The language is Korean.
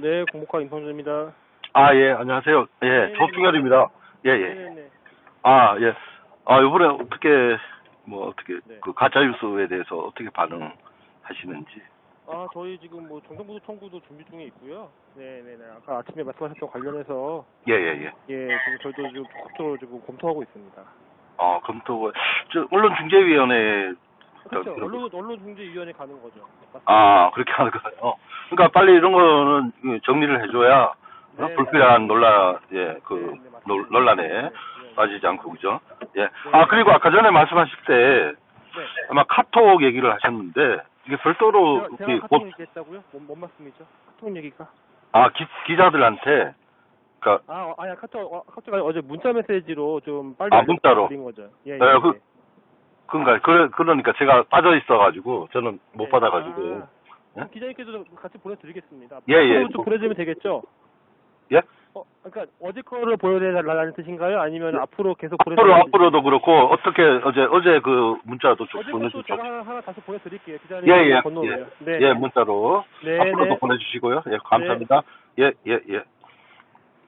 네, 공복과 임성준입니다. 아, 예, 안녕하세요. 예, 네네. 조승열입니다. 예, 예. 네네네. 아, 예. 아, 이번에 어떻게, 뭐, 어떻게, 네. 그 가짜뉴스에 대해서 어떻게 반응하시는지. 아, 저희 지금 뭐 정정부도 청구도 준비 중에 있고요. 네 네 네. 아까 아침에 말씀하셨던 관련해서 예, 예, 예. 예, 지금 저희도 지금 적극적으로 지금 검토하고 있습니다. 어, 검토, 저, 언론중재위원회, 그렇죠. 언론 언론중재위원회 가는 거죠. 맞습니다. 아, 그렇게 하는 거예요. 그러니까 빨리 이런 거는 그 정리를 해줘야, 어? 네, 불필요한 논란, 예, 그, 네, 네. 논- 논란에 네, 네. 빠지지 않고, 그죠? 예. 아, 그리고 아까 전에 말씀하실 때, 네. 아마 카톡 얘기를 하셨는데, 이게 별도로, 제가, 제가 카톡 곧- 얘기했다고요? 뭔, 뭔 말씀이죠? 카톡 얘기가? 아, 기, 기자들한테, 그니까, 아, 어, 아니 카톡 어, 카톡 아니 어제 문자 메시지로 좀 빨리 아, 문자로? 드린 거죠. 예, 예. 네, 예. 그- 그런가, 그래, 그러니까 제가 빠져 있어 가지고, 저는 못 네. 받아 가지고, 아, 기자님께도 같이 보내드리겠습니다. 예, 예. 앞으로 좀 보내주면 되겠죠? 예? 어, 그러니까 어제 거를 보여달라는 뜻인가요? 아니면 예. 앞으로 계속 앞으로, 보내드리는 앞으로도 그렇고, 어떻게, 어제, 어제 그 문자도 좀 보내주죠. 제가 하나, 하나 다시 보내드릴게요. 기자님 예, 예, 건너오세요. 네. 예, 문자로. 네, 앞으로도 네. 보내주시고요. 예, 감사합니다. 예, 예, 예.